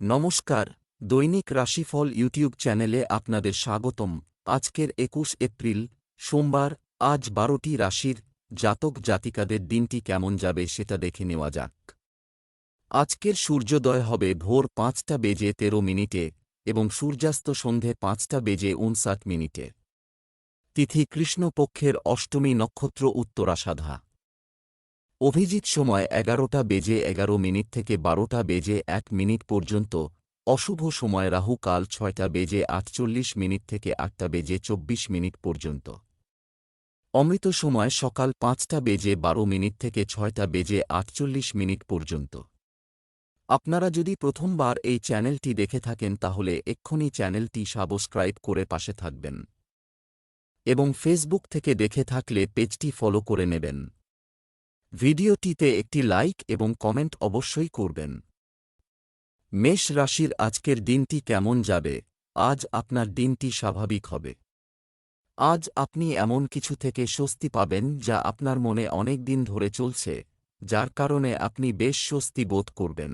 নমস্কার, দৈনিক রাশিফল ইউটিউব চ্যানেলে আপনাদের স্বাগতম। আজকের একুশ এপ্রিল, সোমবার, আজ বারোটি রাশির জাতক জাতিকাদের দিনটি কেমন যাবে সেটা দেখে নেওয়া যাক। আজকের সূর্যোদয় হবে ভোর পাঁচটা বেজে তেরো মিনিটে এবং সূর্যাস্ত সন্ধে পাঁচটা বেজে উনষাট মিনিটে। তিথি কৃষ্ণপক্ষের অষ্টমী নক্ষত্র উত্তরাসাধা অভিজিৎ সময় এগারোটা বেজে এগারো মিনিট থেকে বারোটা বেজে এক মিনিট পর্যন্ত, অশুভ সময় রাহু কাল ছয়টা বেজে আটচল্লিশ মিনিট থেকে আটটা বেজে চব্বিশ মিনিট পর্যন্ত। অমৃত সময় সকাল পাঁচটা বেজে বারো মিনিট থেকে ছয়টা বেজে আটচল্লিশ মিনিট পর্যন্ত। আপনারা যদি প্রথমবার এই চ্যানেলটি দেখে থাকেন তাহলে এক্ষুনি চ্যানেলটি সাবস্ক্রাইব করে পাশে থাকবেন। এবং ফেসবুক থেকে দেখে থাকলে পেজটি ফলো করে নেবেন। ভিডিওটিতে একটি লাইক এবং কমেন্ট অবশ্যই করবেন। মেষ রাশির আজকের দিনটি কেমন যাবে? আজ আপনার দিনটি স্বাভাবিক হবে। আজ আপনি এমন কিছু থেকে স্বস্তি পাবেন যা আপনার মনে অনেক দিন ধরে চলছে, যার কারণে আপনি বেশ স্বস্তি বোধ করবেন।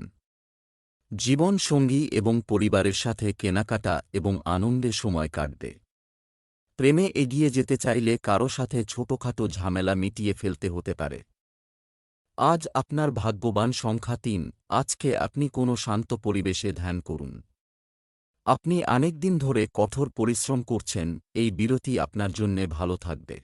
জীবন সঙ্গী এবং পরিবারের সাথে কেনাকাটা এবং আনন্দে সময় কাটবে। প্রেমে এগিয়ে যেতে চাইলে কারও সাথে ছোটখাটো ঝামেলা মিটিয়ে ফেলতে হতে পারে। আজ আপনার ভাগ্যবান সংখ্যা তিন। আজকে আপনি কোনো শান্ত পরিবেশে ধ্যান করুন। আপনি অনেক দিন ধরে কঠোর পরিশ্রম করছেন, এই বিরতি আপনার জন্যে ভালো থাকবে।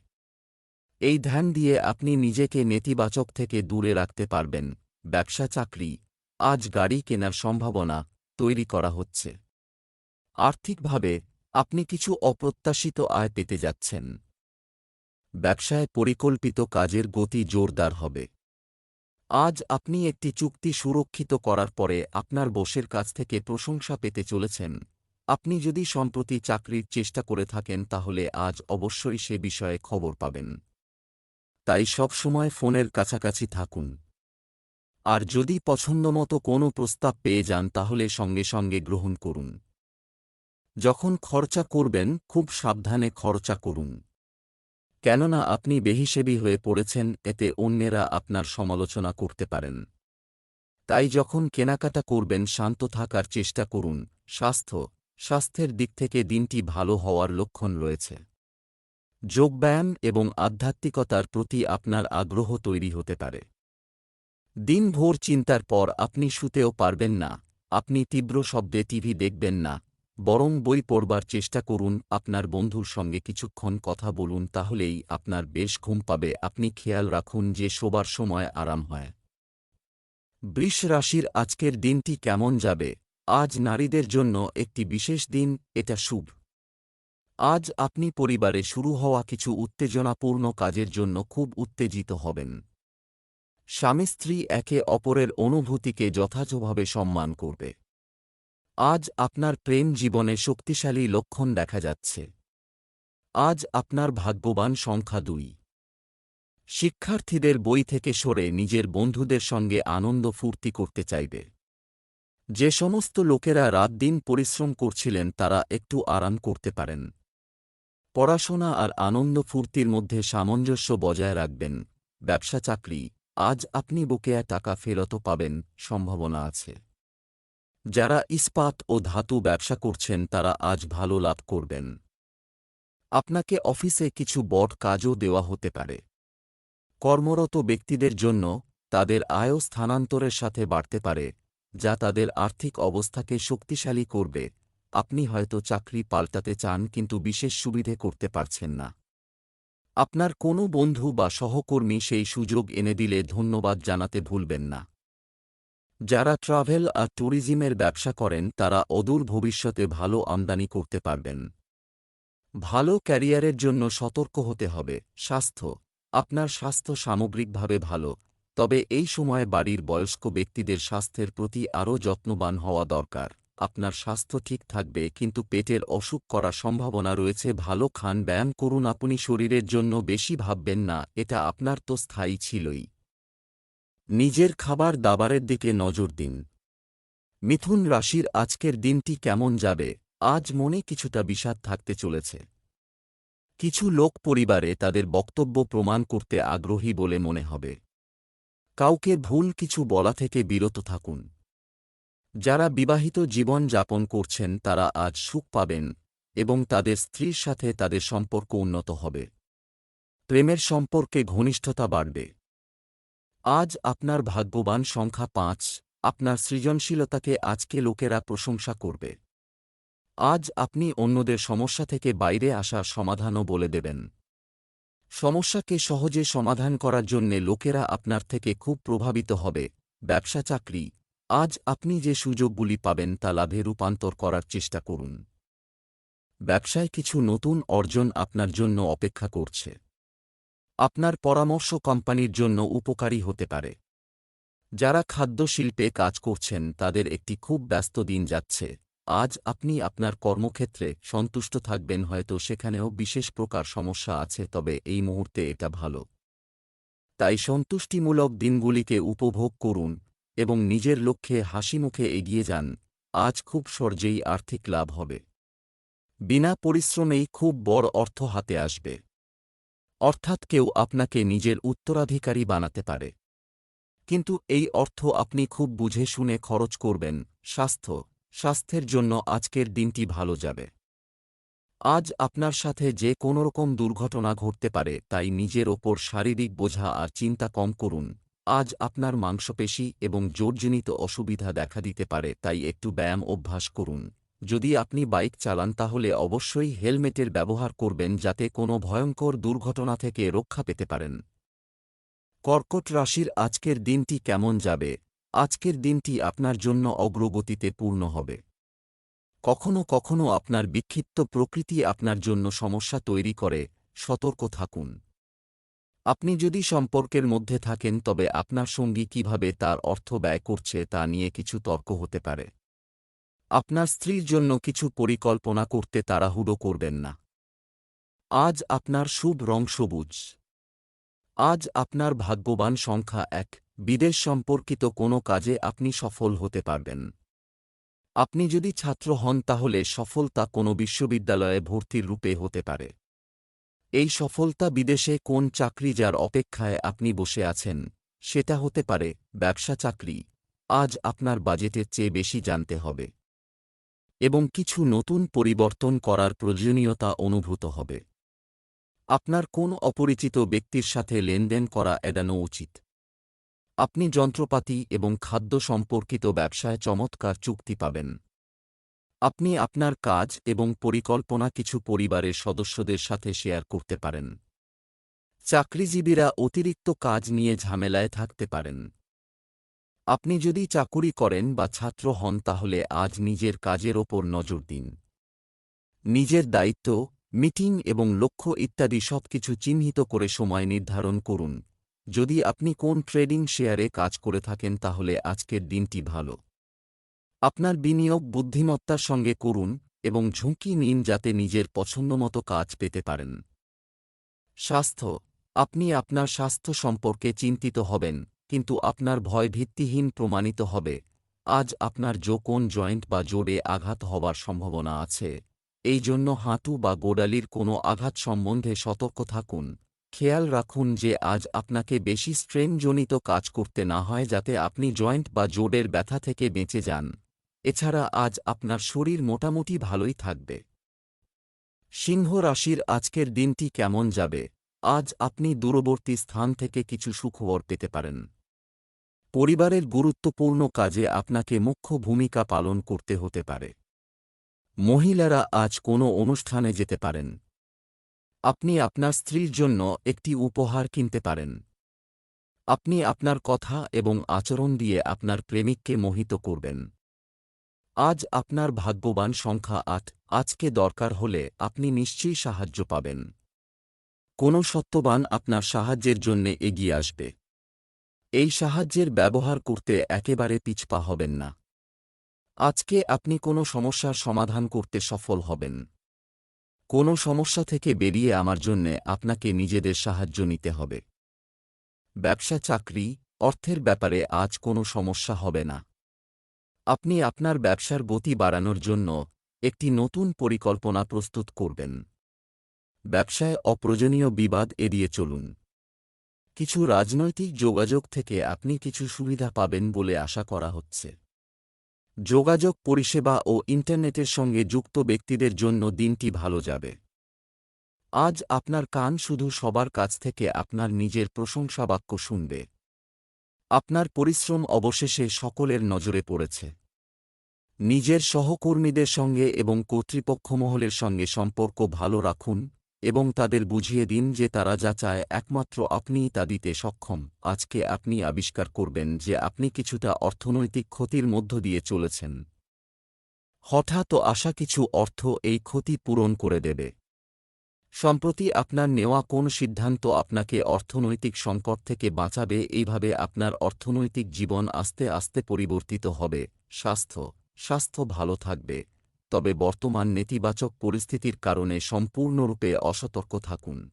এই ধ্যান দিয়ে আপনি নিজেকে নেতিবাচক থেকে দূরে রাখতে পারবেন। ব্যবসা, চাকরি, আজ গাড়ি কেনার সম্ভাবনা তৈরি করা হচ্ছে। আর্থিকভাবে আপনি কিছু অপ্রত্যাশিত আয় পেতে যাচ্ছেন। ব্যবসায় পরিকল্পিত কাজের গতি জোরদার হবে। আজ আপনি একটি চুক্তি সুরক্ষিত করার পরে আপনার বসের কাছ থেকে প্রশংসা পেতে চলেছেন। আপনি যদি সম্প্রতি চাকরির চেষ্টা করে থাকেন তাহলে আজ অবশ্যই সে বিষয়ে খবর পাবেন। তাই সবসময় ফোনের কাছাকাছি থাকুন। আর যদি পছন্দমতো কোনো প্রস্তাব পেয়ে যান তাহলে সঙ্গে সঙ্গে গ্রহণ করুন। যখন খরচা করবেন, খুব সাবধানে খরচা করুন। কেননা আপনি বেহিসেবি হয়ে পড়েছেন, এতে অন্যেরা আপনার সমালোচনা করতে পারেন। তাই যখন কেনাকাটা করবেন, শান্ত থাকার চেষ্টা করুন। স্বাস্থ্য, স্বাস্থ্যের দিক থেকে দিনটি ভালো হওয়ার লক্ষণ রয়েছে। যোগব্যায়াম এবং আধ্যাত্মিকতার প্রতি আপনার আগ্রহ তৈরি হতে পারে। দিনভোর চিন্তার পর আপনি শুতেও পারবেন না। আপনি তীব্র শব্দে টিভি দেখবেন না। বরং বই পড়বার চেষ্টা করুন, আপনার বন্ধুর সঙ্গে কিছুক্ষণ কথা বলুন, তাহলেই আপনার বেশ ঘুম পাবে। আপনি খেয়াল রাখুন যে শোবার সময় আরাম হয়। বৃষ রাশির আজকের দিনটি কেমন যাবে? আজ নারীদের জন্য একটি বিশেষ দিন, এটা শুভ। আজ আপনি পরিবারে শুরু হওয়া কিছু উত্তেজনাপূর্ণ কাজের জন্য খুব উত্তেজিত হবেন। স্বামী স্ত্রী একে অপরের অনুভূতিকে যথাযথভাবে সম্মান করবে। আজ আপনার প্রেম জীবনে শক্তিশালী লক্ষণ দেখা যাচ্ছে। আজ আপনার ভাগ্যবান সংখ্যা দুই। শিক্ষার্থীদের বই থেকে সরে নিজের বন্ধুদের সঙ্গে আনন্দ ফুর্তি করতে চাইবে। যে সমস্ত লোকেরা রাত দিন পরিশ্রম করছিলেন, তারা একটু আরাম করতে পারেন। পড়াশোনা আর আনন্দ ফুর্তির মধ্যে সামঞ্জস্য বজায় রাখবেন। ব্যবসা চাকরি, আজ আপনি বকেয়া টাকা ফেরত পাবেন, সম্ভাবনা আছে। যারা ইস্পাত ও ধাতু ব্যবসা করছেন, তারা আজ ভালো লাভ করবেন। আপনাকে অফিসে কিছু বট কাজও দেওয়া হতে পারে। কর্মরত ব্যক্তিদের জন্য তাদের আয়ও স্থানান্তরের সাথে বাড়তে পারে, যা তাদের আর্থিক অবস্থাকে শক্তিশালী করবে। আপনি হয়তো চাকরি পাল্টাতে চান, কিন্তু বিশেষ সুবিধে করতে পারছেন না। আপনার কোনো বন্ধু বা সহকর্মী সেই সুযোগ এনে দিলে ধন্যবাদ জানাতে ভুলবেন না। যারা ট্রাভেল আর ট্যুরিজমের ব্যবসা করেন, তারা অদূর ভবিষ্যতে ভালো আমদানি করতে পারবেন। ভালো ক্যারিয়ারের জন্য সতর্ক হতে হবে। স্বাস্থ্য। আপনার স্বাস্থ্য সামগ্রিকভাবে ভালো। তবে এই সময় বাড়ির বয়স্ক ব্যক্তিদের স্বাস্থ্যের প্রতি আরও যত্নবান হওয়া দরকার। আপনার স্বাস্থ্য ঠিক থাকবে, কিন্তু পেটের অসুখ করার সম্ভাবনা রয়েছে। ভালো খান ব্যায়াম করুন, আপনি শরীরের জন্য বেশি ভাববেন না, এটা আপনার তো স্থায়ী ছিলই। নিজের খাবার দাবারের দিকে নজর দিন। মিথুন রাশির আজকের দিনটি কেমন যাবে? আজ মনে কিছুটা বিষাদ থাকতে চলেছে। কিছু লোক পরিবারে তাদের বক্তব্য প্রমাণ করতে আগ্রহী বলে মনে হবে। কাউকে ভুল কিছু বলা থেকে বিরত থাকুন। যারা বিবাহিত জীবন যাপন করছেন, তারা আজ সুখ পাবেন এবং তাদের স্ত্রীর সাথে তাদের সম্পর্ক উন্নত হবে। প্রেমের সম্পর্কে ঘনিষ্ঠতা বাড়বে। আজ আপনার ভাগ্যবান সংখ্যা পাঁচ, আপনার সৃজনশীলতাকে আজকে লোকেরা প্রশংসা করবে। আজ আপনি অন্যদের সমস্যা থেকে বাইরে আসার সমাধানও বলে দেবেন। সমস্যাকে সহজে সমাধান করার জন্যে লোকেরা আপনার থেকে খুব প্রভাবিত হবে, ব্যবসা চাকরি। আজ আপনি যে সুযোগগুলি পাবেন তা লাভে রূপান্তর করার চেষ্টা করুন। ব্যবসায় কিছু নতুন অর্জন আপনার জন্য অপেক্ষা করছে। আপনার পরামর্শ কোম্পানির জন্য উপকারী হতে পারে। যারা খাদ্য শিল্পে কাজ করছেন, তাদের একটি খুব ব্যস্ত দিন যাচ্ছে। আজ আপনি আপনার কর্মক্ষেত্রে সন্তুষ্ট থাকবেন, হয়তো সেখানেও বিশেষ প্রকার সমস্যা আছে, তবে এই মুহূর্তে এটা ভালো। তাই সন্তুষ্টিমূলক দিনগুলিকে উপভোগ করুন এবং নিজের লক্ষ্যে হাসিমুখে এগিয়ে যান। আজ খুব সহজেই আর্থিক লাভ হবে। বিনা পরিশ্রমেই খুব বড় অর্থ হাতে আসবে। অর্থাৎ কেউ আপনাকে নিজের উত্তরাধিকারী বানাতে পারে। কিন্তু এই অর্থ আপনি খুব বুঝে শুনে খরচ করবেন, স্বাস্থ্য, স্বাস্থ্যের জন্য আজকের দিনটি ভালো যাবে। আজ আপনার সাথে যে কোনোরকম দুর্ঘটনা ঘটতে পারে, তাই নিজের ওপর শারীরিক বোঝা আর চিন্তা কম করুন। আজ আপনার মাংসপেশি এবং জোরজনিত অসুবিধা দেখা দিতে পারে, তাই একটু ব্যায়াম অভ্যাস করুন। যদি আপনি বাইক চালান তাহলে অবশ্যই হেলমেটের ব্যবহার করবেন যাতে কোনো ভয়ঙ্কর দুর্ঘটনা থেকে রক্ষা পেতে পারেন। কর্কট রাশির আজকের দিনটি কেমন যাবে? আজকের দিনটি আপনার জন্য অগ্রগতিতে পূর্ণ হবে। কখনো কখনো আপনার বিক্ষিপ্ত প্রকৃতি আপনার জন্য সমস্যা তৈরি করে, সতর্ক থাকুন। আপনি যদি সম্পর্কের মধ্যে থাকেন তবে আপনার সঙ্গী কীভাবে তার অর্থ ব্যয় করছে তা নিয়ে কিছু তর্ক হতে পারে। আপনার স্ত্রীর জন্য কিছু পরিকল্পনা করতে তাড়াহুড়ো করবেন না। আজ আপনার শুভ রং সবুজ। আজ আপনার ভাগ্যবান সংখ্যা এক। বিদেশ সম্পর্কিত কোনো কাজে আপনি সফল হতে পারবেন। আপনি যদি ছাত্র হন তাহলে সফলতা কোনো বিশ্ববিদ্যালয়ে ভর্তির রূপে হতে পারে। এই সফলতা বিদেশে কোন চাকরি যার অপেক্ষায় আপনি বসে আছেন, সেটা হতে পারে ব্যবসা চাকরি। আজ আপনার বাজেটের চেয়ে বেশি জানতে হবে। এবং কিছু নতুন পরিবর্তন করার প্রয়োজনীয়তা অনুভূত হবে। আপনার কোন অপরিচিত ব্যক্তির সাথে লেনদেন করা এড়ানো উচিত? আপনি যন্ত্রপাতি এবং খাদ্য সম্পর্কিত ব্যবসায় চমৎকার চুক্তি পাবেন। আপনি আপনার কাজ এবং পরিকল্পনা কিছু পরিবারের সদস্যদের সাথে শেয়ার করতে পারেন। চাকরিজীবীরা অতিরিক্ত কাজ নিয়ে ঝামেলায় থাকতে পারেন। আপনি যদি চাকুরি করেন বা ছাত্র হন তাহলে আজ নিজের কাজের ওপর নজর দিন। নিজের দায়িত্ব, মিটিং এবং লক্ষ্য ইত্যাদি সবকিছু চিহ্নিত করে সময় নির্ধারণ করুন। যদি আপনি কোন ট্রেডিং শেয়ারে কাজ করে থাকেন তাহলে আজকের দিনটি ভালো। আপনার বিনিয়োগ বুদ্ধিমত্তার সঙ্গে করুন এবং ঝুঁকি নিন যাতে নিজের পছন্দমতো কাজ পেতে পারেন। স্বাস্থ্য, আপনি আপনার স্বাস্থ্য সম্পর্কে চিন্তিত হবেন। কিন্তু আপনার ভয় ভিত্তিহীন প্রমাণিত হবে। আজ আপনার জো কোন জয়েন্ট বা জোড়ে আঘাত হবার সম্ভাবনা আছে। এই জন্য হাঁটু বা গোড়ালির কোনো আঘাত সম্বন্ধে সতর্ক থাকুন। খেয়াল রাখুন যে আজ আপনাকে বেশি স্ট্রেনজনিত কাজ করতে না হয় যাতে আপনি জয়েন্ট বা জোড়ের ব্যথা থেকে বেঁচে যান। এছাড়া আজ আপনার শরীর মোটামুটি ভালোই থাকবে। সিংহ রাশির আজকের দিনটি কেমন যাবে? আজ আপনি দূরবর্তী স্থান থেকে কিছু সুখবর পেতে পারেন। পরিবারের গুরুত্বপূর্ণ কাজে আপনাকে মুখ্য ভূমিকা পালন করতে হতে পারে। মহিলারা আজ কোনো অনুষ্ঠানে যেতে পারেন। আপনি আপনার স্ত্রীর জন্য একটি উপহার কিনতে পারেন। আপনি আপনার কথা এবং আচরণ দিয়ে আপনার প্রেমিককে মোহিত করবেন। আজ আপনার ভাগ্যবান সংখ্যা আট, আজকে দরকার হলে আপনি নিশ্চয়ই সাহায্য পাবেন। কোনো সত্যবান আপনার সাহায্যের জন্যে এগিয়ে আসবে। এই সাহায্যের ব্যবহার করতে একেবারে পিছপা হবেন না। আজকে আপনি কোনো সমস্যার সমাধান করতে সফল হবেন। কোনো সমস্যা থেকে বেরিয়ে আমার জন্যে আপনাকে নিজেদের সাহায্য নিতে হবে। ব্যবসা চাকরি, অর্থের ব্যাপারে আজ কোনো সমস্যা হবে না। আপনি আপনার ব্যবসার গতি বাড়ানোর জন্য একটি নতুন পরিকল্পনা প্রস্তুত করবেন। ব্যবসায় অপ্রয়োজনীয় বিবাদ এড়িয়ে চলুন। কিছু রাজনৈতিক যোগাযোগ থেকে আপনি কিছু সুবিধা পাবেন বলে আশা করা হচ্ছে। যোগাযোগ পরিষেবা ও ইন্টারনেটের সঙ্গে যুক্ত ব্যক্তিদের জন্য দিনটি ভালো যাবে। আজ আপনার কান শুধু সবার কাছ থেকে আপনার নিজের প্রশংসাবাক্য শুনবে। আপনার পরিশ্রম অবশেষে সকলের নজরে পড়েছে। নিজের সহকর্মীদের সঙ্গে এবং কর্তৃপক্ষমহলের সঙ্গে সম্পর্ক ভালো রাখুন। এবং তাদের বুঝিয়ে দিন যে তারা যা চায়, একমাত্র আপনিই তা দিতে সক্ষম। আজকে আপনি আবিষ্কার করবেন যে আপনি কিছুটা অর্থনৈতিক ক্ষতির মধ্য দিয়ে চলেছেন। হঠাৎ আসা কিছু অর্থ এই ক্ষতি পূরণ করে দেবে। সম্প্রতি আপনার নেওয়া কোন সিদ্ধান্ত আপনাকে অর্থনৈতিক সংকট থেকে বাঁচাবে, এইভাবে আপনার অর্থনৈতিক জীবন আস্তে আস্তে পরিবর্তিত হবে। স্বাস্থ্য স্বাস্থ্য ভালো থাকবে। তবে বর্তমান নেতিবাচক পরিস্থিতির কারণে সম্পূর্ণরূপে অসতর্ক থাকুন।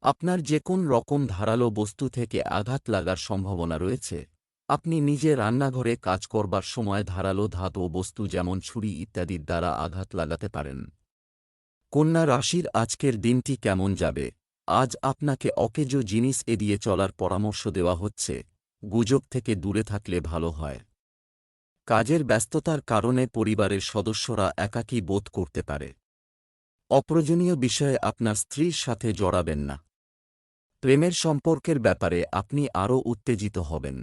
আপনার যে কোন রকম ধারালো বস্তু থেকে আঘাত লাগার সম্ভাবনা রয়েছে। আপনি নিজে রান্নাঘরে কাজ করবার সময় ধারালো ধাতু বস্তু যেমন ছুরি ইত্যাদির দ্বারা আঘাত লাগাতে পারেন। কন্যা রাশির আজকের দিনটি কেমন যাবে? আজ আপনাকে অকেজ জিনিস এড়িয়ে চলার পরামর্শ দেওয়া হচ্ছে। গুজব থেকে দূরে থাকলে ভালো হয়। কাজের ব্যস্ততার কারণে পরিবারের সদস্যরা একাকী বোধ করতে পারে। অপ্রয়োজনীয় বিষয়ে আপনার স্ত্রীর সাথে জড়াবেন না। প্রেমের সম্পর্কের ব্যাপারে আপনি আরও উত্তেজিত হবেন।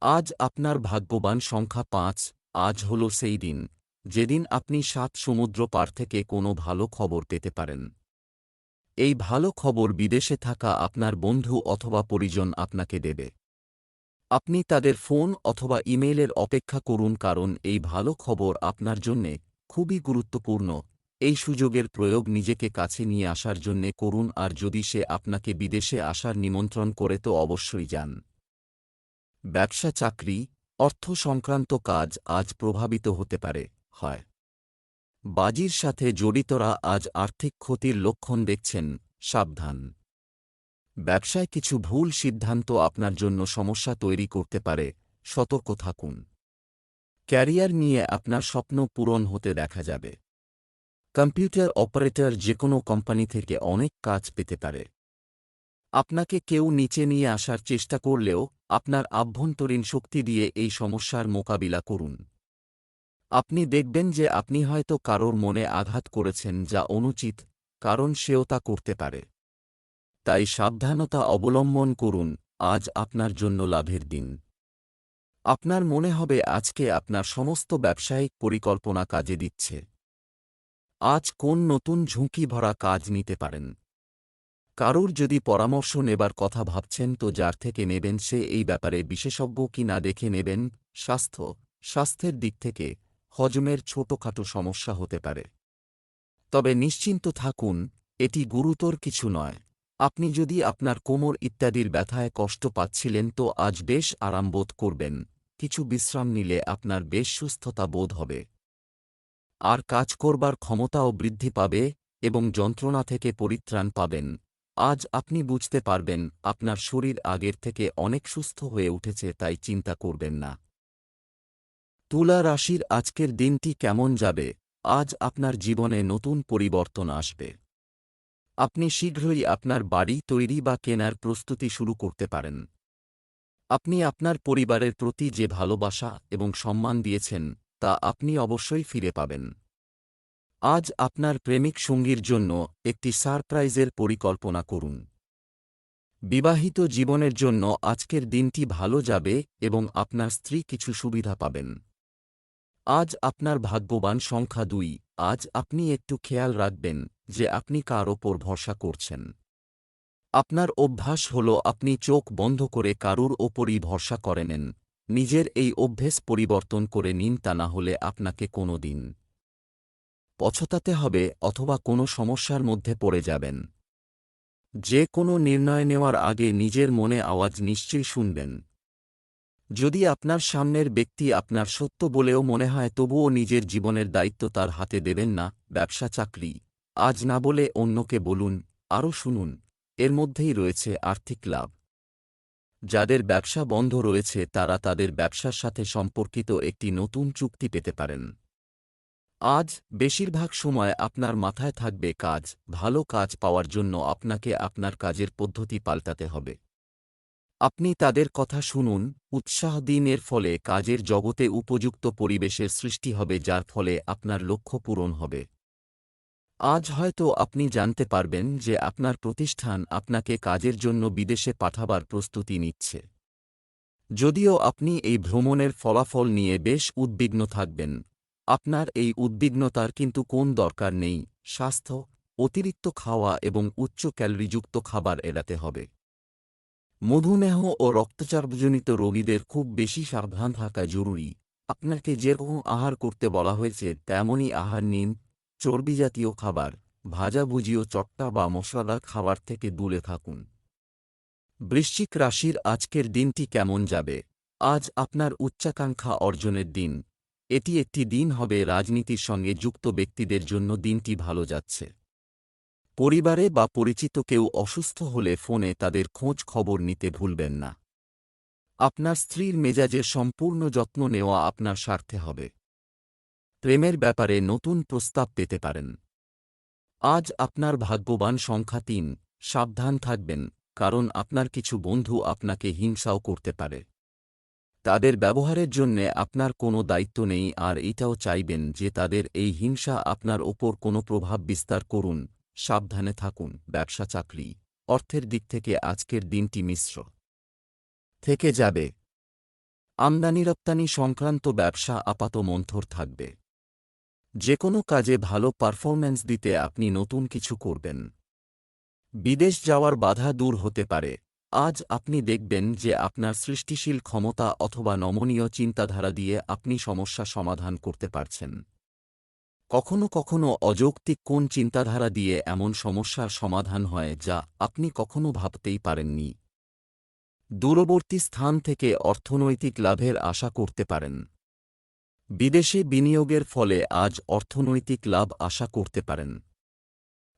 আজ আপনার ভাগ্যবান সংখ্যা পাঁচ, আজ হল সেই দিন, যেদিন আপনি সাত সমুদ্র পার থেকে কোনো ভালো খবর পেতে পারেন। এই ভালো খবর বিদেশে থাকা আপনার বন্ধু অথবা পরিজন আপনাকে দেবে। আপনি তাদের ফোন অথবা ইমেইলের অপেক্ষা করুন কারণ এই ভালো খবর আপনার জন্যে খুবই গুরুত্বপূর্ণ। এই সুযোগের প্রয়োগ নিজেকে কাছে নিয়ে আসার জন্যে করুন আর যদি সে আপনাকে বিদেশে আসার নিমন্ত্রণ করে তো অবশ্যই যান। ব্যবসা চাকরি, অর্থ সংক্রান্ত কাজ আজ প্রভাবিত হতে পারে, হয়। বাজির সাথে জড়িতরা আজ আর্থিক ক্ষতির লক্ষণ দেখছেন, সাবধান। ব্যবসায় কিছু ভুল সিদ্ধান্ত আপনার জন্য সমস্যা তৈরি করতে পারে, সতর্ক থাকুন। ক্যারিয়ার নিয়ে আপনার স্বপ্ন পূরণ হতে দেখা যাবে। কম্পিউটার অপারেটর যে কোনো কোম্পানি থেকে অনেক কাজ পেতে পারে। আপনাকে কেউ নিচে নিয়ে আসার চেষ্টা করলেও আপনার আভ্যন্তরীণ শক্তি দিয়ে এই সমস্যার মোকাবিলা করুন। আপনি দেখবেন যে আপনি হয়তো কারোর মনে আঘাত করেছেন যা অনুচিত, কারণ সেও তা করতে পারে। তাই সাবধানতা অবলম্বন করুন, আজ আপনার জন্য লাভের দিন। আপনার মনে হবে আজকে আপনার সমস্ত ব্যবসায়িক পরিকল্পনা কাজে দিচ্ছে। আজ কোন নতুন ঝুঁকি ভরা কাজ নিতে পারেন। কারুর যদি পরামর্শ নেবার কথা ভাবছেন তো যার থেকে নেবেন সে এই ব্যাপারে বিশেষজ্ঞ কি না দেখে নেবেন, স্বাস্থ্য, স্বাস্থ্যের দিক থেকে হজমের ছোটখাটো সমস্যা হতে পারে। তবে নিশ্চিন্ত থাকুন, এটি গুরুতর কিছু নয়। আপনি যদি আপনার কোমর ইত্যাদির ব্যথায় কষ্ট পাচ্ছিলেন তো আজ বেশ আরাম বোধ করবেন। কিছু বিশ্রাম নিলে আপনার বেশ সুস্থতা বোধ হবে। আর কাজ করবার ক্ষমতাও বৃদ্ধি পাবে এবং যন্ত্রণা থেকে পরিত্রাণ পাবেন। আজ আপনি বুঝতে পারবেন, আপনার শরীর আগের থেকে অনেক সুস্থ হয়ে উঠেছে তাই চিন্তা করবেন না। তুলা রাশির আজকের দিনটি কেমন যাবে? আজ আপনার জীবনে নতুন পরিবর্তন আসবে। আপনি শীঘ্রই আপনার বাড়ি তৈরি বা কেনার প্রস্তুতি শুরু করতে পারেন। আপনি আপনার পরিবারের প্রতি যে ভালোবাসা এবং সম্মান দিয়েছেন, তা আপনি অবশ্যই ফিরে পাবেন। আজ আপনার প্রেমিক সঙ্গীর জন্য একটি সারপ্রাইজের পরিকল্পনা করুন। বিবাহিত জীবনের জন্য আজকের দিনটি ভালো যাবে এবং আপনার স্ত্রী কিছু সুবিধা পাবেন। আজ আপনার ভাগ্যবান সংখ্যা দুই, আজ আপনি একটু খেয়াল রাখবেন। যে আপনি কার ওপর ভরসা করছেন। আপনার অভ্যাস হল আপনি চোখ বন্ধ করে কারুর ওপরই ভরসা করে নেন। নিজের এই অভ্যেস পরিবর্তন করে নিন তা না হলে আপনাকে কোনো দিন পছতাতে হবে অথবা কোনো সমস্যার মধ্যে পড়ে যাবেন। যে কোনো নির্ণয় নেওয়ার আগে নিজের মনে আওয়াজ নিশ্চয়ই শুনবেন। যদি আপনার সামনের ব্যক্তি আপনার সত্য বলেও মনে হয় তবুও নিজের জীবনের দায়িত্ব তার হাতে দেবেন না, ব্যবসা, চাকরি। আজ না বলে অন্যকে বলুন, আরও শুনুন। এর মধ্যেই রয়েছে আর্থিক লাভ। যাদের ব্যবসা বন্ধ রয়েছে, তারা তাদের ব্যবসার সাথে সম্পর্কিত একটি নতুন চুক্তি পেতে পারেন। আজ বেশিরভাগ সময় আপনার মাথায় থাকবে কাজ, ভালো কাজ পাওয়ার জন্য আপনাকে আপনার কাজের পদ্ধতি পাল্টাতে হবে। আপনি তাদের কথা শুনুন, উৎসাহ দিন এর ফলে কাজের জগতে উপযুক্ত পরিবেশের সৃষ্টি হবে, যার ফলে আপনার লক্ষ্য পূরণ হবে। আজ হয়তো আপনি জানতে পারবেন যে আপনার প্রতিষ্ঠান আপনাকে কাজের জন্য বিদেশে পাঠাবার প্রস্তুতি নিচ্ছে। যদিও আপনি এই ভ্রমণের ফলাফল নিয়ে বেশ উদ্বিগ্ন থাকবেন। আপনার এই উদ্বিগ্নতার কিন্তু কোন দরকার নেই, স্বাস্থ্য, অতিরিক্ত খাওয়া এবং উচ্চ ক্যালোরিযুক্ত খাবার এড়াতে হবে। মধুমেহ ও রক্তচাপজনিত রোগীদের খুব বেশি সাবধান থাকা জরুরি। আপনাকে যেরকম আহার করতে বলা হয়েছে, তেমনই আহার নিন চর্বিজাতীয় খাবার ভাজাভুজিও চট্টা বা মশলাদার খাবার থেকে দূরে থাকুন। বৃশ্চিক রাশির আজকের দিনটি কেমন যাবে? আজ আপনার উচ্চাকাঙ্ক্ষা অর্জনের দিন। এটি একটি দিন হবে রাজনীতির সঙ্গে যুক্ত ব্যক্তিদের জন্য দিনটি ভালো যাচ্ছে। পরিবারে বা পরিচিত কেউ অসুস্থ হলে ফোনে তাদের খোঁজ খবর নিতে ভুলবেন না। আপনার স্ত্রীর মেজাজের সম্পূর্ণ যত্ন নেওয়া আপনার স্বার্থে হবে। প্রেমের ব্যাপারে নতুন প্রস্তাব পেতে পারেন। আজ আপনার ভাগ্যবান সংখ্যা তিন, সাবধান থাকবেন, কারণ আপনার কিছু বন্ধু আপনাকে হিংসাও করতে পারে। তাদের ব্যবহারের জন্যে আপনার কোনো দায়িত্ব নেই, আর এটাও চাইবেন যে তাদের এই হিংসা আপনার ওপর কোনো প্রভাব বিস্তার করুন, সাবধানে থাকুন, ব্যবসা, চাকরি, অর্থের দিক থেকে আজকের দিনটি মিশ্র থেকে যাবে। আমদানি রপ্তানি সংক্রান্ত ব্যবসা আপাত মন্থর থাকবে। যে কোনো কাজে ভালো পারফরম্যান্স দিতে আপনি নতুন কিছু করবেন। বিদেশ যাওয়ার বাধা দূর হতে পারে। আজ আপনি দেখবেন যে আপনার সৃষ্টিশীল ক্ষমতা অথবা নমনীয় চিন্তাধারা দিয়ে আপনি সমস্যা সমাধান করতে পারছেন। কখনো কখনো অযৌক্তিক কোন চিন্তাধারা দিয়ে এমন সমস্যার সমাধান হয় যা আপনি কখনো ভাবতেই পারেননি। দূরবর্তী স্থান থেকে অর্থনৈতিক লাভের আশা করতে পারেন। বিদেশে বিনিয়োগের ফলে আজ অর্থনৈতিক লাভ আশা করতে পারেন।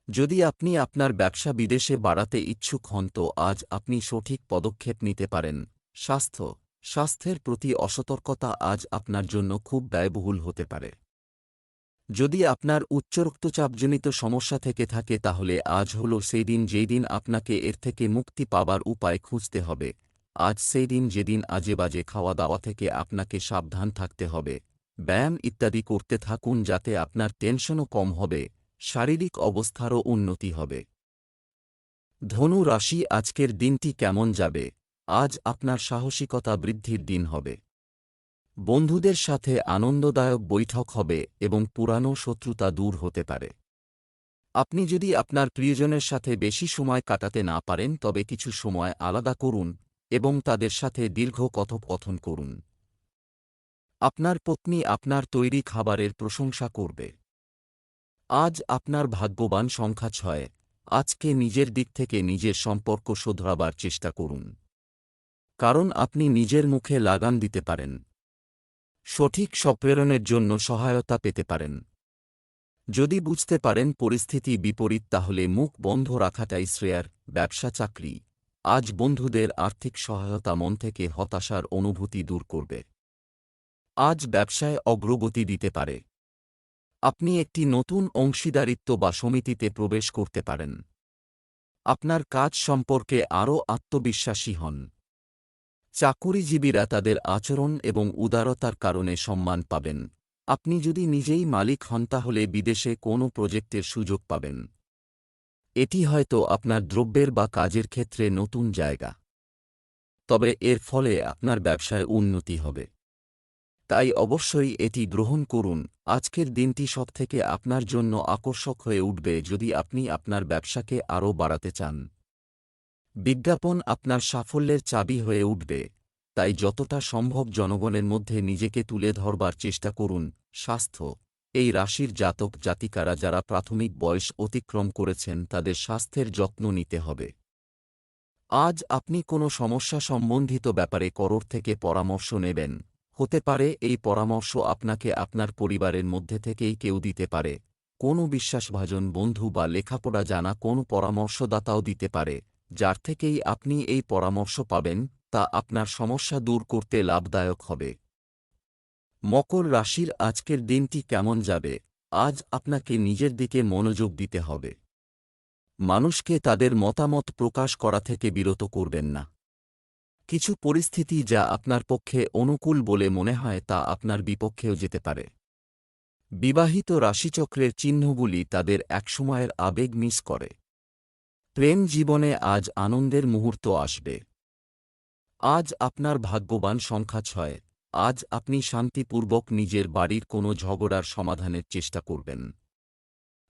যদি আপনি আপনার ব্যবসা বিদেশে বাড়াতে ইচ্ছুক হন তো আজ আপনি সঠিক পদক্ষেপ নিতে পারেন। স্বাস্থ্য স্বাস্থ্যের প্রতি অসতর্কতা আজ আপনার জন্য খুব ব্যয়বহুল হতে পারে। যদি আপনার উচ্চ রক্তচাপজনিত সমস্যা থেকে থাকে তাহলে আজ হল সেই দিন যেই দিন আপনাকে এর থেকে মুক্তি পাবার উপায় খুঁজতে হবে। আজ সেই দিন যেদিন আজে বাজে খাওয়া দাওয়া থেকে আপনাকে সাবধান থাকতে হবে। ব্যায়াম ইত্যাদি করতে থাকুন যাতে আপনার টেনশনও কম হবে, শারীরিক অবস্থারও উন্নতি হবে। ধনু রাশি, আজকের দিনটি কেমন যাবে? আজ আপনার সাহসিকতা বৃদ্ধির দিন হবে। বন্ধুদের সাথে আনন্দদায়ক বৈঠক হবে এবং পুরানো শত্রুতা দূর হতে পারে। আপনি যদি আপনার প্রিয়জনের সাথে বেশি সময় কাটাতে না পারেন, তবে কিছু সময় আলাদা করুন এবং তাদের সাথে দীর্ঘ কথোপকথন করুন। আপনার পত্নী আপনার তৈরি খাবারের প্রশংসা করবে। আজ আপনার ভাগ্যবান সংখ্যা ছয়। আজকে নিজের দিক থেকে নিজের সম্পর্ক শোধরাবার চেষ্টা করুন। কারণ আপনি নিজের মুখে লাগান দিতে পারেন। সঠিক সপ্রেরণের জন্য সহায়তা পেতে পারেন। যদি বুঝতে পারেন পরিস্থিতি বিপরীত, তাহলে মুখ বন্ধ রাখাটাই শ্রেয়ার ব্যবসা চাকরি। আজ বন্ধুদের আর্থিক সহায়তা মন থেকে হতাশার অনুভূতি দূর করবে। আজ ব্যবসায় অগ্রগতি দিতে পারে। আপনি একটি নতুন অংশীদারিত্ব বা সমিতিতে প্রবেশ করতে পারেন। আপনার কাজ সম্পর্কে আরও আত্মবিশ্বাসী হন। চাকুরিজীবীরা তাদের আচরণ এবং উদারতার কারণে সম্মান পাবেন। আপনি যদি নিজেই মালিক হন তাহলে বিদেশে কোনো প্রজেক্টের সুযোগ পাবেন। এটি হয়তো আপনার দ্রব্যের বা কাজের ক্ষেত্রে নতুন জায়গা। তবে এর ফলে আপনার ব্যবসায় উন্নতি হবে। তাই অবশ্যই এটি গ্রহণ করুন। আজকের দিনটি সবথেকে আপনার জন্য আকর্ষক হয়ে উঠবে যদি আপনি আপনার ব্যবসাকে আরও বাড়াতে চান। বিজ্ঞাপন আপনার সাফল্যের চাবি হয়ে উঠবে। তাই যতটা সম্ভব জনগণের মধ্যে নিজেকে তুলে ধরবার চেষ্টা করুন। স্বাস্থ্য। এই রাশির জাতক জাতিকারা যারা প্রাথমিক বয়স অতিক্রম করেছেন তাদের স্বাস্থ্যের যত্ন নিতে হবে। আজ আপনি কোনো সমস্যা সম্বন্ধিত ব্যাপারে করোর থেকে পরামর্শ নেবেন। হতে পারে এই পরামর্শ আপনাকে আপনার পরিবারের মধ্যে থেকেই কেউ দিতে পারে। কোনো বিশ্বাসভাজন বন্ধু বা লেখাপড়া জানা কোনো পরামর্শদাতাও দিতে পারে, যার থেকেই আপনি এই পরামর্শ পাবেন, তা আপনার সমস্যা দূর করতে লাভদায়ক হবে। মকর রাশির আজকের দিনটি কেমন যাবে? আজ আপনাকে নিজের দিকে মনোযোগ দিতে হবে। মানুষকে তাদের মতামত প্রকাশ করা থেকে বিরত করবেন না। কিছু পরিস্থিতি যা আপনার পক্ষে অনুকূল বলে মনে হয় তা আপনার বিপক্ষেও যেতে পারে। বিবাহিত রাশিচক্রের চিহ্নগুলি তাদের একসময়ের আবেগ মিস করে। প্রেম জীবনে আজ আনন্দের মুহূর্ত আসবে। আজ আপনার ভাগ্যবান সংখ্যা ছয়, আজ আপনি শান্তিপূর্বক নিজের বাড়ির কোনো ঝগড়ার সমাধানের চেষ্টা করবেন।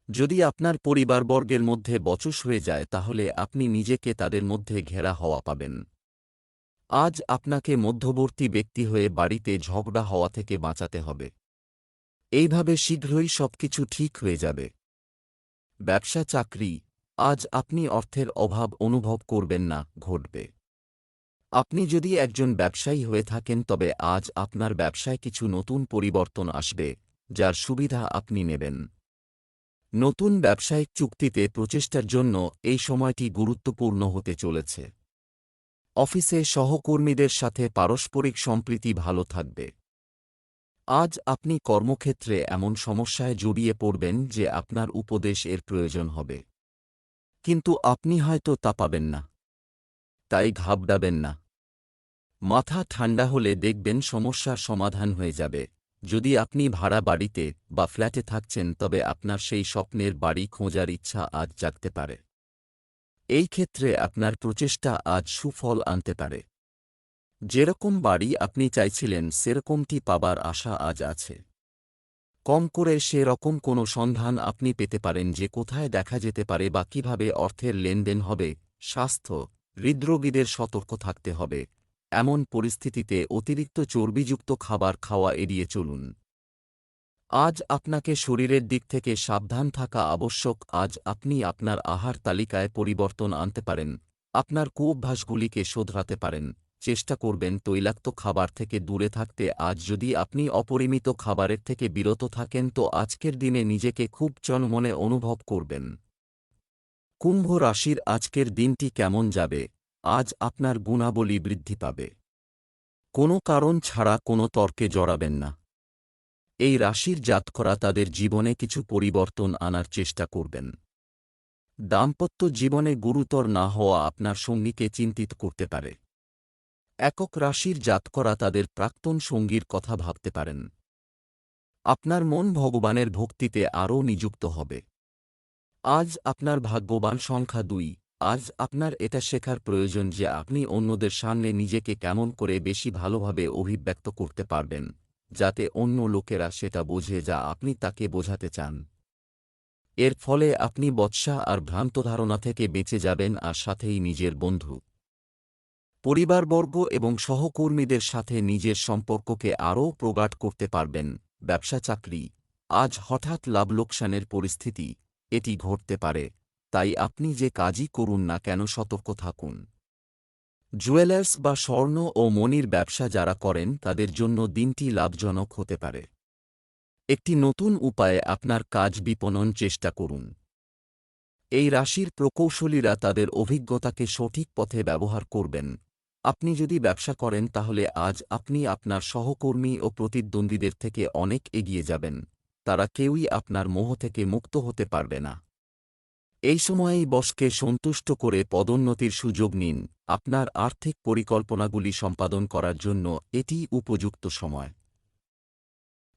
যদি আপনার পরিবারবর্গের মধ্যে বচস হয়ে যায় তাহলে আপনি নিজেকে তাদের মধ্যে ঘেরা হওয়া পাবেন। আজ আপনাকে মধ্যবর্তী ব্যক্তি হয়ে বাড়িতে ঝগড়া হওয়া থেকে বাঁচাতে হবে। এইভাবে শীঘ্রই সবকিছু ঠিক হয়ে যাবে। ব্যবসা চাকরি, আজ আপনি অর্থের অভাব অনুভব করবেন না, ঘটবে। আপনি যদি একজন ব্যবসায়ী হয়ে থাকেন, তবে আজ আপনার ব্যবসায় কিছু নতুন পরিবর্তন আসবে, যার সুবিধা আপনি নেবেন। নতুন ব্যবসায়িক চুক্তিতে প্রচেষ্টার জন্য এই সময়টি গুরুত্বপূর্ণ হতে চলেছে। অফিসে সহকর্মীদের সাথে পারস্পরিক সম্প্রীতি ভালো থাকবে। আজ আপনি কর্মক্ষেত্রে এমন সমস্যায় জড়িয়ে পড়বেন যে আপনার উপদেশ এর প্রয়োজন হবে। কিন্তু আপনি হয়তো তা পাবেন না। তাই ঘাবড়াবেন না। মাথা ঠান্ডা হলে দেখবেন সমস্যার সমাধান হয়ে যাবে। যদি আপনি ভাড়া বাড়িতে বা ফ্ল্যাটে থাকছেন তবে আপনার সেই স্বপ্নের বাড়ি খোঁজার ইচ্ছা আজ জাগতে পারে। এই ক্ষেত্রে আপনার প্রচেষ্টা আজ সুফল আনতে পারে। যেরকম বাড়ি আপনি চাইছিলেন, সেরকমটি পাবার আশা আজ আছে। কম করে সেরকম কোনো সন্ধান আপনি পেতে পারেন যে কোথায় দেখা যেতে পারে বা কীভাবে অর্থের লেনদেন হবে, স্বাস্থ্য, হৃদরোগীদের সতর্ক থাকতে হবে। এমন পরিস্থিতিতে অতিরিক্ত চর্বিযুক্ত খাবার খাওয়া এড়িয়ে চলুন। আজ আপনাকে শরীরের দিক থেকে সাবধান থাকা আবশ্যক, আজ আপনি আপনার আহার তালিকায় পরিবর্তন আনতে পারেন, আপনার কুঅভ্যাসগুলিকে শোধরাতে পারেন, চেষ্টা করবেন তৈলাক্ত খাবার থেকে দূরে থাকতে, আজ যদি আপনি অপরিমিত খাবারের থেকে বিরত থাকেন তো আজকের দিনে নিজেকে খুব চনমনে অনুভব করবেন। কুম্ভ রাশির আজকের দিনটি কেমন যাবে? আজ আপনার গুণাবলী বৃদ্ধি পাবে। কোনো কারণ ছাড়া কোনো তর্কে জড়াবেন না। এই রাশির জাতকরা তাদের জীবনে কিছু পরিবর্তন আনার চেষ্টা করবেন। দাম্পত্য জীবনে গুরুতর না হওয়া আপনার সঙ্গীকে চিন্তিত করতে পারে। একক রাশির জাতকরা তাদের প্রাক্তন সঙ্গীর কথা ভাবতে পারেন। আপনার মন ভগবানের ভক্তিতে আরও নিযুক্ত হবে। আজ আপনার ভাগ্যবান সংখ্যা দুই, আজ আপনার এটা শেখার প্রয়োজন যে আপনি অন্যদের সামনে নিজেকে কেমন করে বেশি ভালোভাবে অভিব্যক্ত করতে পারবেন। যাতে অন্য লোকেরা সেটা বোঝে যা আপনি তাকে বোঝাতে চান। এর ফলে আপনি বৎসা আর ভ্রান্ত ধারণা থেকে বেঁচে যাবেন আর সাথেই নিজের বন্ধু, পরিবারবর্গ এবং সহকর্মীদের সাথে নিজের সম্পর্ককে আরও প্রগাঢ় করতে পারবেন। ব্যবসা চাকরি, আজ হঠাৎ লাভ লোকসানের পরিস্থিতি, এটি ঘটতে পারে, তাই আপনি যে কাজই করুন না কেন সতর্ক থাকুন। জুয়েলার্স বা স্বর্ণ ও মনির ব্যবসা যারা করেন, তাদের জন্য দিনটি লাভজনক হতে পারে। একটি নতুন উপায়ে আপনার কাজ বিপণন চেষ্টা করুন। এই রাশির প্রকৌশলীরা তাদের অভিজ্ঞতাকে সঠিক পথে ব্যবহার করবেন। আপনি যদি ব্যবসা করেন, তাহলে আজ আপনি আপনার সহকর্মী ও প্রতিদ্বন্দ্বীদের থেকে অনেক এগিয়ে যাবেন। তারা কেউই আপনার মোহ থেকে মুক্ত হতে পারবে না। এই সময়েই বসকে সন্তুষ্ট করে পদোন্নতির সুযোগ নিন আপনার আর্থিক পরিকল্পনাগুলি সম্পাদন করার জন্য এটি উপযুক্ত সময়।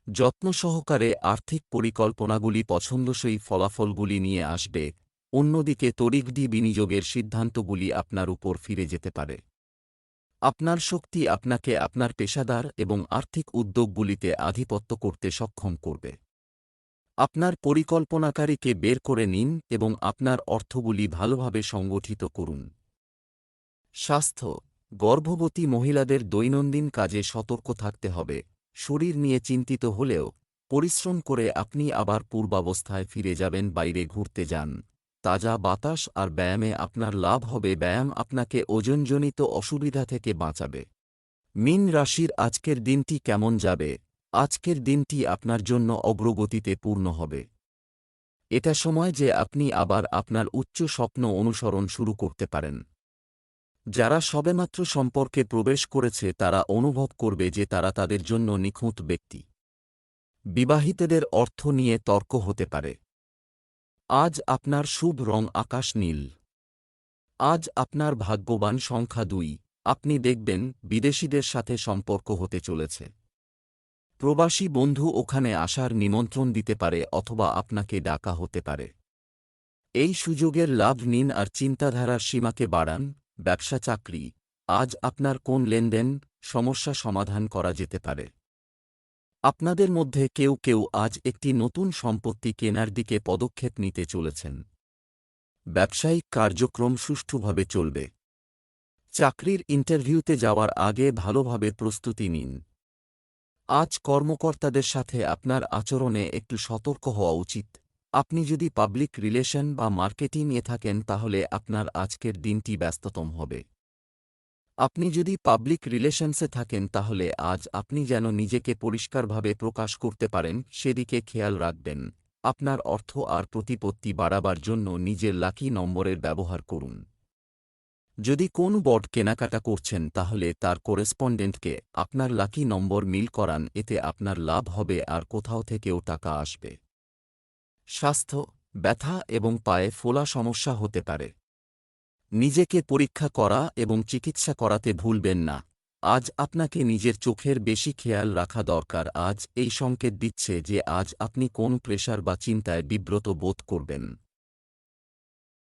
যত্ন সহকারে আর্থিক পরিকল্পনাগুলি পছন্দসই ফলাফলগুলি নিয়ে আসবে, অন্যদিকে তরিগডি বিনিয়োগের সিদ্ধান্তগুলি আপনার উপর ফিরে যেতে পারে। আপনার শক্তি আপনাকে আপনার পেশাদার এবং আর্থিক উদ্যোগগুলিতে আধিপত্য করতে সক্ষম করবে। আপনার পরিকল্পনাকারীকে বের করে নিন এবং আপনার অর্থগুলি ভালোভাবে সংগঠিত করুন। স্বাস্থ্য, গর্ভবতী মহিলাদের দৈনন্দিন কাজে সতর্ক থাকতে হবে। শরীর নিয়ে চিন্তিত হলেও, পরিশ্রম করে আপনি আবার পূর্বাবস্থায় ফিরে যাবেন, বাইরে ঘুরতে যান। তাজা বাতাস আর ব্যায়ামে আপনার লাভ হবে, ব্যায়াম আপনাকে ওজনজনিত অসুবিধা থেকে বাঁচাবে। মিন রাশির আজকের দিনটি কেমন যাবে? আজকের দিনটি আপনার জন্য অগ্রগতিতে পূর্ণ হবে। এটা সময় যে আপনি আবার আপনার উচ্চ স্বপ্ন অনুসরণ শুরু করতে পারেন। যারা সবেমাত্র সম্পর্কে প্রবেশ করেছে, তারা অনুভব করবে যে তারা তাদের জন্য নিখুঁত ব্যক্তি। বিবাহিতদের অর্থ নিয়ে তর্ক হতে পারে। আজ আপনার শুভ রং আকাশ নীল। আজ আপনার ভাগ্যবান সংখ্যা দুই। আপনি দেখবেন বিদেশিদের সাথে সম্পর্ক হতে চলেছে। প্রবাসী বন্ধু ওখানে আসার নিমন্ত্রণ দিতে পারে অথবা আপনাকে ডাকা হতে পারে। এই সুযোগের লাভ নিন আর চিন্তাধারার সীমাকে বাড়ান, ব্যবসা চাকরি। আজ আপনার কোন লেনদেন, সমস্যা সমাধান করা যেতে পারে। আপনাদের মধ্যে কেউ কেউ আজ একটি নতুন সম্পত্তি কেনার দিকে পদক্ষেপ নিতে চলেছেন। ব্যবসায়িক কার্যক্রম সুষ্ঠুভাবে চলবে। চাকরির ইন্টারভিউতে যাওয়ার আগে ভালোভাবে প্রস্তুতি নিন। আজ কর্মকর্তাদের সাথে আপনার আচরণে একটু সতর্ক হওয়া উচিত। আপনি যদি পাবলিক রিলেশন বা মার্কেটিং এ থাকেন তাহলে আপনার আজকের দিনটি ব্যস্ততম হবে। আপনি যদি পাবলিক রিলেশনসে থাকেন তাহলে আজ আপনি যেন নিজেকে পরিষ্কারভাবে প্রকাশ করতে পারেন, সেদিকে খেয়াল রাখবেন। আপনার অর্থ আর প্রতিপত্তি বাড়াবার জন্য নিজের লাকি নম্বরের ব্যবহার করুন। যদি কোন বড কেনাকাটা করছেন, তাহলে তার কোরেসপন্ডেন্টকে আপনার লাকি নম্বর মিল করান, এতে আপনার লাভ হবে আর কোথাও থেকেও টাকা আসবে। স্বাস্থ্য, ব্যথা এবং পায়ে ফোলা সমস্যা হতে পারে। নিজেকে পরীক্ষা করা এবং চিকিৎসা করাতে ভুলবেন না। আজ আপনাকে নিজের চোখের বেশি খেয়াল রাখা দরকার। আজ এই সংকেত দিচ্ছে যে আজ আপনি কোন প্রেশার বা চিন্তায় বিব্রত বোধ করবেন।